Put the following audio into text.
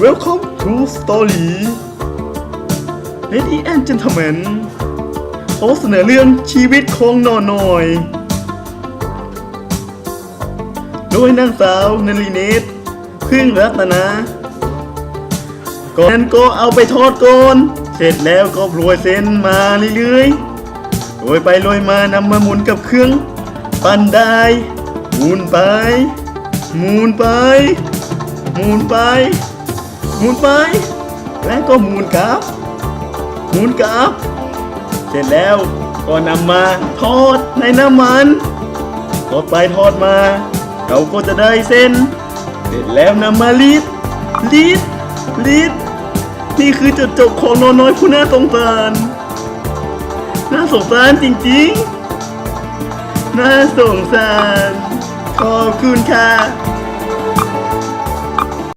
Welcome to Story Lady and Gentlemen ขอเสนอเรื่องชีวิตของหนอหน่อย โดยนางสาวนลีเนตพึ่งรัตนาก่อนนั้นก็เอาไปทอดก่อน เสร็จแล้วก็โรยเส้นมาเรื่อยๆโรยไปโรยมานำมาหมุนกับเครื่อง ปั้นได้หมุนไปหมุนไปหมุนไป หมุนไป และก็หมุนกลับ หมุนกลับ เสร็จแล้วก็นำมาทอดในน้ำมัน ทอดไปทอดมา เราก็จะได้เส้น เสร็จแล้วนำมารีดรีดรีดนี่คือจุดจบของนอนน้อยผู้น่าสงสารน่าสงสารจริงๆ น่าสงสาร ขอบคุณค่ะ